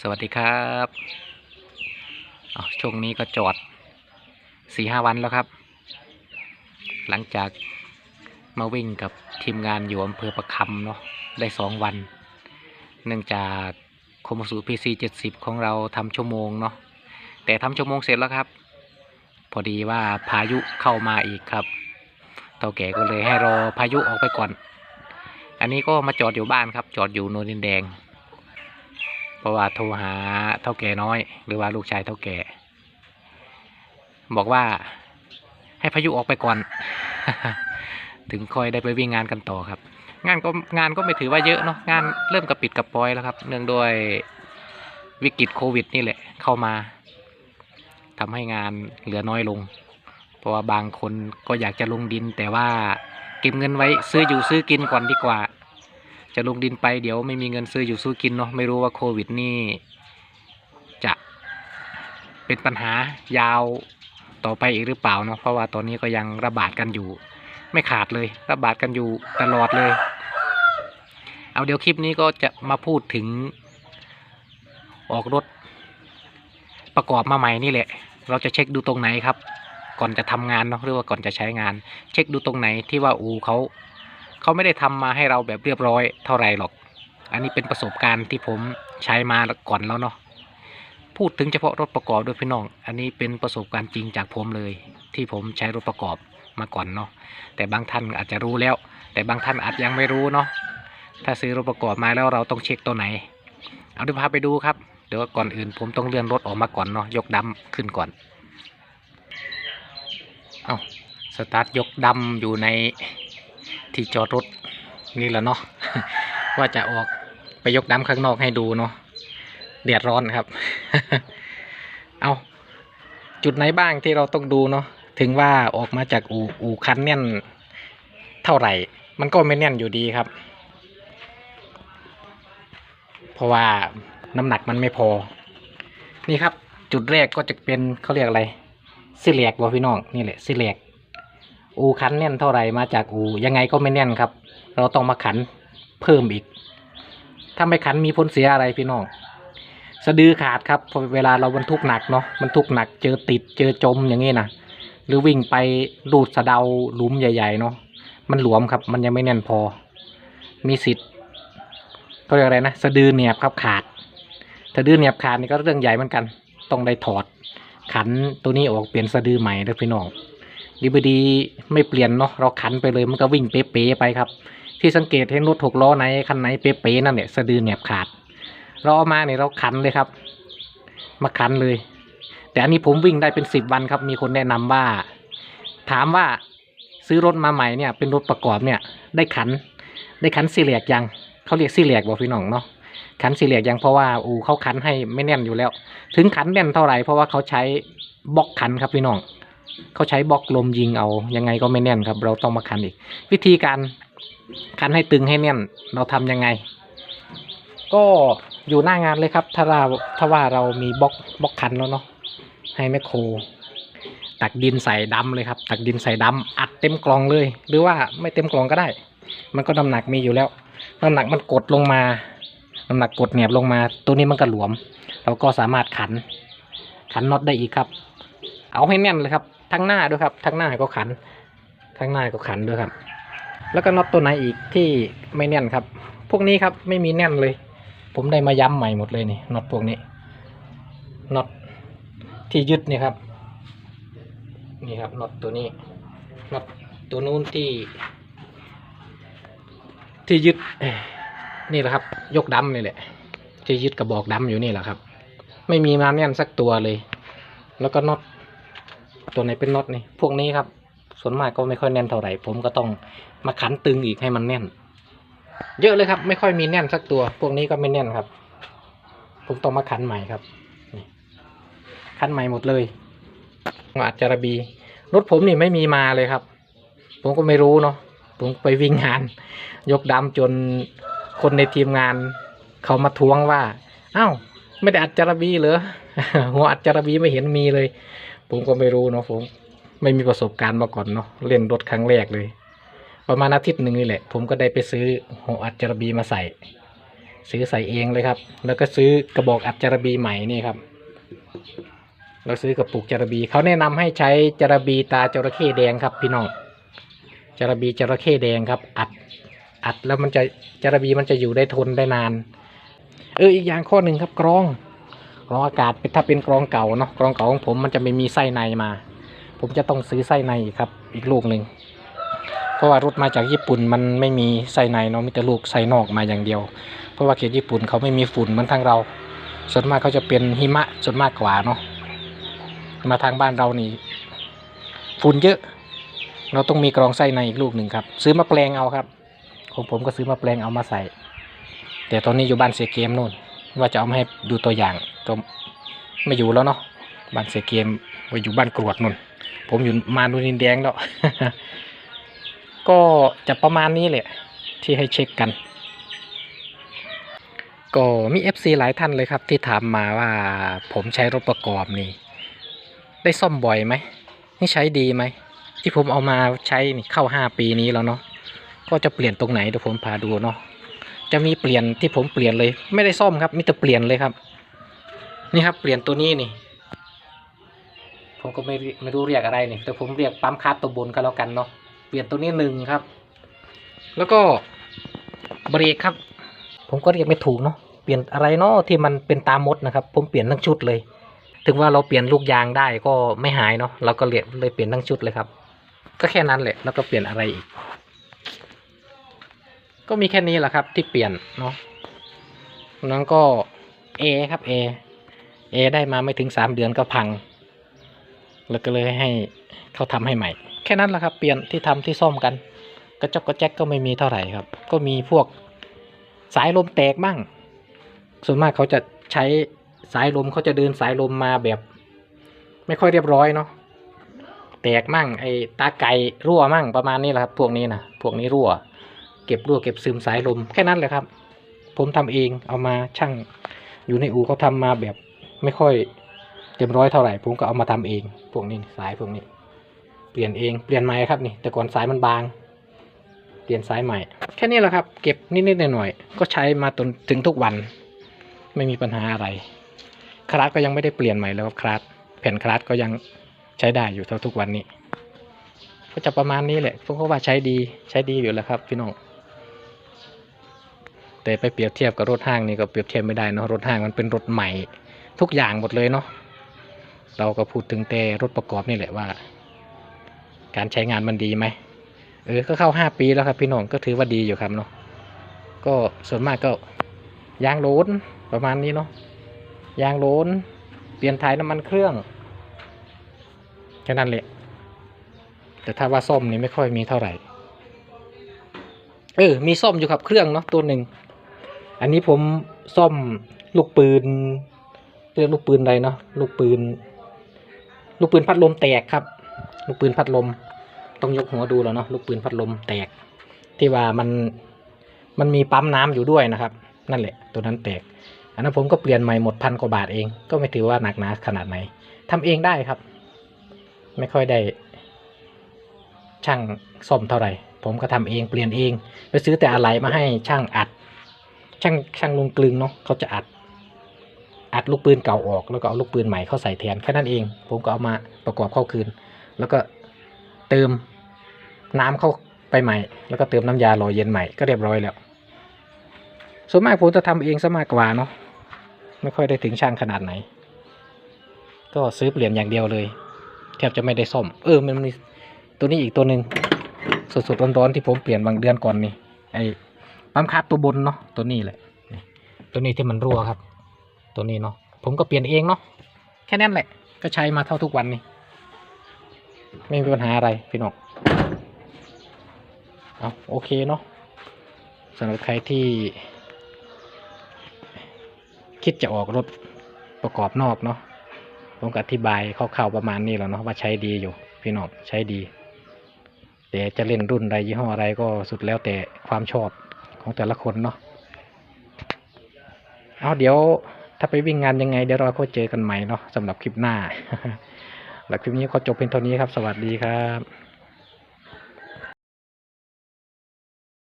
สวัสดีครับช่วงนี้ก็จอดสี่ห้าวันแล้วครับ หลังจากมาวิ่งกับทีมงานอยู่อำเภอประคำเนาะได้สองวัน เนื่องจากโคมสูพีซีเจ็ดสิบของเราทำชั่วโมงเนาะแต่ทำชั่วโมงเสร็จแล้วครับ พอดีว่าพายุเข้ามาอีกครับเต่าแก่ก็เลยให้รอพายุออกไปก่อน อันนี้ก็มาจอดอยู่บ้านครับ จอดอยู่โนนดินแดง เพราะว่าโทรหาเท่าแก่น้อย หรือว่าลูกชายเท่าแก่ บอกว่าให้พายุออกไปก่อน ถึงค่อยได้ไปวิ่งงานกันต่อครับ งานก็งานก็ไม่ถือว่าเยอะเนาะงานเริ่มกระปิดกระปอยแล้วครับ เนื่องด้วยวิกฤตโควิดนี่แหละเข้ามาทำให้งานเหลือน้อยลง เพราะว่าบางคนก็อยากจะลงดิน แต่ว่าเก็บเงินไว้ซื้ออยู่ซื้อกินก่อนดีกว่า จะลงดินไปเดี๋ยวไม่มีเงินซื้ออยู่ซื้อกินเนาะไม่รู้ว่าโควิดนี่จะเป็นปัญหายาวต่อไปอีกหรือเปล่าเนาะเพราะว่าตอนนี้ก็ยังระบาดกันอยู่ ไม่ขาดเลยระบาดกันอยู่ตลอดเลย เอาเดี๋ยวคลิปนี้ก็จะมาพูดถึงออกรถประกอบมาใหม่นี่แหละ เราจะเช็คดูตรงไหนครับ ก่อนจะทำงานเนาะหรือว่าก่อนจะใช้งาน เช็คดูตรงไหนที่ว่าอูเขา เขาไม่ได้ทำมาให้เราแบบเรียบร้อยเท่าไรหรอก อันนี้เป็นประสบการณ์ที่ผมใช้มาก่อนแล้วเนาะพูดถึงเฉพาะรถประกอบด้วยพี่น้อง อันนี้เป็นประสบการณ์จริงจากผมเลย ที่ผมใช้รถประกอบมาก่อนเนาะแต่บางท่านอาจจะรู้แล้ว แต่บางท่านอาจยังไม่รู้เนาะถ้าซื้อรถประกอบมาแล้วเราต้องเช็คตัวไหน เอาเดี๋ยวพาไปดูครับ เดี๋ยวก่อนอื่นผมต้องเลื่อนรถออกมาก่อนเนาะยกดำขึ้นก่อนเอาสตาร์ทยกดำอยู่ใน ที่จอดรถนี่แหละเนาะว่าจะออกไปยกน้ำข้างนอกให้ดูเนาะเดือดร้อนครับ เอาจุดไหนบ้างที่เราต้องดูเนาะถึงว่าออกมาจากอู่อู่คันแน่นเท่าไหร่ มันก็ไม่แน่นอยู่ดีครับ เพราะว่าน้ำหนักมันไม่พอ นี่ครับ จุดแรกก็จะเป็นเขาเรียกอะไรสิเลียกวะพี่น้องนี่แหละสิเลียก อูคันแน่นเท่าไหร่มาจากอูยังไงก็ไม่แน่นครับ เราต้องมาขันเพิ่มอีก ถ้าไม่ขันมีผลเสียอะไรพี่น้องสะดือขาดครับพอเวลาเราบรรทุกหนักเนาะบรรทุกหนักเจอติดเจอจมอย่างนี้นะหรือวิ่งไปดูดสะเดาหลุมใหญ่ ๆ เนาะมันหลวมครับ มันยังไม่แน่นพอ มีสิทธิ์ก็เรียกอะไรนะสะดือเหนียบครับขาดสะดือเหนียบขาดนี่ก็เรื่องใหญ่เหมือนกัน ต้องได้ถอด ขันตัวนี้ออกเปลี่ยนสะดือใหม่เลยพี่น้อง ดีบดีไม่เปลี่ยนเนาะเราขันไปเลยมันก็วิ่งเป๊ะๆไปครับ ที่สังเกตเห็นรถหกล้อไหนคันไหนเป๊ะๆนั่นเนี่ยสะดือแหนบขาด เราเอามาเนี่ยเราขันเลยครับ มาขันเลย แต่อันนี้ผมวิ่งได้เป็นสิบวันครับ มีคนแนะนำว่า ถามว่าซื้อรถมาใหม่เนี่ย เป็นรถประกอบเนี่ย ได้ขัน ได้ขันสี่เหลียกยังเขาเรียกสี่เหลียกบอกพี่น้องเนาะขันสี่เหลียกยังเพราะว่าอูเขาขันให้ไม่แน่นอยู่แล้ว ถึงขันแน่นเท่าไหร่เพราะว่าเขาใช้บล็อกขันครับพี่น้อง เขาใช้บล็อกลมยิงเอายังไงก็ไม่แน่นครับ เราต้องมาคันอีก วิธีการคันให้ตึงให้แน่น เราทำยังไง ก็อยู่หน้างานเลยครับ ถ้าเราถ้าว่าเรามีบล็อกบล็อกคันแล้วเนาะให้แมคโครตักดินใส่ดำเลยครับ ตักดินใส่ดำอัดเต็มกล่องเลย หรือว่าไม่เต็มกล่องก็ได้ มันก็น้ำหนักมีอยู่แล้วน้ำหนักมันกดลงมาน้ำหนักกดเหนียบลงมา ตัวนี้มันก็หลวม เราก็สามารถขัน ขันน็อตได้อีกครับ เอาให้แน่นเลยครับ ทั้งหน้าด้วยครับ ทั้งหน้าก็ขัน ทั้งหน้าก็ขันด้วยครับ แล้วก็น็อตตัวไหนอีกที่ไม่แน่นครับ พวกนี้ครับไม่มีแน่นเลย ผมได้มาย้ำใหม่หมดเลยนี่น็อตพวกนี้น็อตที่ยึดนี่ครับ นี่ครับน็อตตัวนี้น็อตตัวนู้นที่ ที่ยึดนี่แหละครับ ยกดำนี่แหละ ที่ยึดกระบอกดำอยู่นี่แหละครับ ไม่มีมาแน่นสักตัวเลย แล้วก็น็อต ตัวไหนเป็นน็อตนี่พวกนี้ครับ ส่วนมากก็ไม่ค่อยแน่นเท่าไหร่ ผมก็ต้องมาขันตึงอีกให้มันแน่น เยอะเลยครับ ไม่ค่อยมีแน่นสักตัว พวกนี้ก็ไม่แน่นครับ ผมต้องมาขันใหม่ครับขันใหม่หมดเลยอาจจะระบีรถผมนี่ไม่มีมาเลยครับ ผมก็ไม่รู้เนาะผมไปวิ่งงาน ยกดำจนคนในทีมงาน เขามาทวงว่า อ้าวไม่ได้อัดจารบีเหรอหัวอัดจารบีไม่เห็นมีเลย ผมก็ไม่รู้เนาะผมไม่มีประสบการณ์มาก่อนเนาะเล่นรถครั้งแรกเลย ประมาณอาทิตย์หนึ่งนี่แหละ ผมก็ได้ไปซื้อหัวอัดจารบีมาใส่ ซื้อใส่เองเลยครับ แล้วก็ซื้อกระบอกอัดจารบีใหม่นี่ครับ เราซื้อกระปุกจารบีเขาแนะนำให้ใช้จารบีตาจระเข้แดงครับ พี่น้องจารบีจระเข้แดงครับ อัดอัดแล้วมันจะจารบีมันจะอยู่ได้ทนได้นาน เอออีกอย่างข้อหนึ่งครับกรอง กรองอากาศถ้าเป็นกรองเก่าเนาะกรองเก่าของผมมันจะไม่มีไส้ในมา ผมจะต้องซื้อไส้ในครับ อีกลูกหนึ่งเพราะว่ารถมาจากญี่ปุ่นมันไม่มีไส้ในเนาะมีแต่ลูกไส้นอกมาอย่างเดียว เพราะว่าเขตญี่ปุ่นเขาไม่มีฝุ่นเหมือนทางเรา ส่วนมากเขาจะเป็นหิมะส่วนมากกว่าเนาะมาทางบ้านเรานี่ฝุ่นเยอะ เราต้องมีกรองไส้ในอีกลูกหนึ่งครับ ซื้อมาแปลงเอาครับของผมก็ซื้อมาแปลงเอามาใส่ แต่ตอนนี้อยู่บ้านเสียเกมนู่นว่าจะเอามาให้ดูตัวอย่าง ก็ไม่อยู่แล้วเนาะบ้านเสียเกมไปอยู่บ้านกรวดนู่น ผมอยู่มาดูนินแดงแล้วก็จะประมาณนี้แหละที่ให้เช็คกัน ก็มี FC หลายท่านเลยครับ ที่ถามมาว่าผมใช้รถประกอบนี่ ได้ซ่อมบ่อยไหมนี่ใช้ดีไหม ที่ผมเอามาใช้นี่เข้า 5 ปีนี้แล้วเนาะก็จะเปลี่ยนตรงไหนเดี๋ยวผมพาดูเนาะจะมีเปลี่ยนที่ผมเปลี่ยนเลย ไม่ได้ซ่อมครับ มีแต่เปลี่ยนเลยครับ นี่ครับ เปลี่ยนตัวนี้นี่ ผมก็ไม่ไม่รู้เรียกอะไรนี่ แต่ผมเรียกปั๊มคัสตัวบนก็แล้วกันเนาะ เปลี่ยนตัวนี้หนึ่งครับ แล้วก็เบรกครับ ผมก็เรียกไม่ถูกเนาะ เปลี่ยนอะไรเนาะที่มันเป็นตามมดนะครับ ผมเปลี่ยนทั้งชุดเลย ถึงว่าเราเปลี่ยนลูกยางได้ก็ไม่หายเนาะ เราก็เลยเลยเปลี่ยนทั้งชุดเลยครับ ก็แค่นั้นแหละ แล้วก็เปลี่ยนอะไรอีก ก็มีแค่นี้แหละครับที่เปลี่ยนเนาะนั้นก็เอครับเอ เอได้มาไม่ถึงสามเดือนก็พัง แล้วก็เลยให้เขาทำให้ใหม่ แค่นั้นแหละครับเปลี่ยนที่ทำที่ซ่อมกัน กระจกกระแจกก็ไม่มีเท่าไหร่ครับ ก็มีพวกสายลมแตกบ้าง ส่วนมากเขาจะใช้สายลมเขาจะเดินสายลมมาแบบ ไม่ค่อยเรียบร้อยเนาะแตกมั่งไอ้ตาไก่รั่วมั่งประมาณนี้แหละครับ พวกนี้นะพวกนี้รั่ว เก็บรั่วเก็บซึมสายลมแค่นั้นเลยครับ ผมทำเองเอามาช่างอยู่ในอู่เขาทำมาแบบ ไม่ค่อยเต็มร้อยเท่าไหร่ผมก็เอามาทำเอง พวกนี้สายพวกนี้ เปลี่ยนเองเปลี่ยนใหม่ครับนี่ แต่ก่อนสายมันบาง เปลี่ยนสายใหม่ แค่นี้แหละครับ เก็บนิดๆหน่อยๆก็ใช้มาจนถึงทุกวัน ไม่มีปัญหาอะไร คลาสก็ยังไม่ได้เปลี่ยนใหม่แล้วครับคลาสแผ่นคลาสก็ยังใช้ได้อยู่เท่าทุกวันนี้ก็จะประมาณนี้แหละผมก็ว่าใช้ดีใช้ดีอยู่แล้วครับพี่น้องแต่ไปเปรียบเทียบกับรถห้างนี่ก็เปรียบเทียบไม่ได้นะรถห้างมันเป็นรถใหม่ ทุกอย่างหมดเลยเนาะเราก็พูดถึงแต่รถประกอบนี่แหละว่า การใช้งานมันดีไหมเออก็เข้าห้าปีแล้วครับพี่น้องก็ถือว่าดีอยู่ครับเนาะก็ส่วนมากก็ยางโลนประมาณนี้เนาะยางโลนเปลี่ยนถ่ายน้ำมันเครื่องแค่นั้นแหละแต่ถ้าว่าซ่อมนี่ไม่ค่อยมีเท่าไหร่เออมีซ่อมอยู่ครับเครื่องเนาะตัวหนึ่งอันนี้ผมซ่อมลูกปืน เรียกลูกปืนอะไรเนาะลูกปืน ลูกปืนพัดลมแตกครับ ลูกปืนพัดลม ต้องยกหัวดูแล้วเนาะลูกปืนพัดลมแตก ที่ว่ามันมันมีปั๊มน้ำอยู่ด้วยนะครับ นั่นแหละ ตัวนั้นแตก อันนั้นผมก็เปลี่ยนใหม่หมดพันกว่าบาทเอง ก็ไม่ถือว่าหนักหนาขนาดไหนทำเองได้ครับ ไม่ค่อยได้ ช่างซ่อมเท่าไหร่ ผมก็ทำเองเปลี่ยนเอง ไปซื้อแต่อะไรมาให้ช่างอัด ช่างช่างลุงกลึงเนาะเขาจะอัด อัดลูกปืนเก่าออกแล้วก็เอาลูกปืนใหม่เข้าใส่แทนแค่นั้นเอง ผมก็เอามาประกอบเข้าคืน แล้วก็เติมน้ำเข้าไปใหม่ แล้วก็เติมน้ำยาหล่อเย็นใหม่ก็เรียบร้อยแล้ว ส่วนมากผมจะทำเองซะมากกว่าเนาะไม่ค่อยได้ถึงช่างขนาดไหน ก็ซื้อเปลี่ยนอย่างเดียวเลยแทบจะไม่ได้ซ่อม เออมันมีตัวนี้อีกตัวหนึ่งสดๆร้อนๆที่ผมเปลี่ยนบางเดือนก่อนนี่ไอ้ปั๊มคัดตัวบนเนาะตัวนี้แหละตัวนี้ที่มันรั่วครับ ตัวนี้เนาะผมก็เปลี่ยนเองเนาะแค่นั้นแหละ ก็ใช้มาเท่าทุกวันนี่ไม่มีปัญหาอะไรพี่น้องเอาโอเคเนาะสำหรับใครที่ คิดจะออกรถประกอบนอกเนาะผมก็อธิบายคร่าวๆประมาณนี้แล้วเนาะว่าใช้ดีอยู่ พี่น้องใช้ดี แต่จะเล่นรุ่นใดยี่ห้ออะไรก็สุดแล้วแต่ความชอบของแต่ละคนเนาะเอาเดี๋ยว ถ้าไปวิ่งงานยังไงเดี๋ยวเราก็เจอกันใหม่เนาะสำหรับคลิปหน้าแล้วคลิปนี้ขอจบเพียงเท่านี้ครับ สวัสดีครับ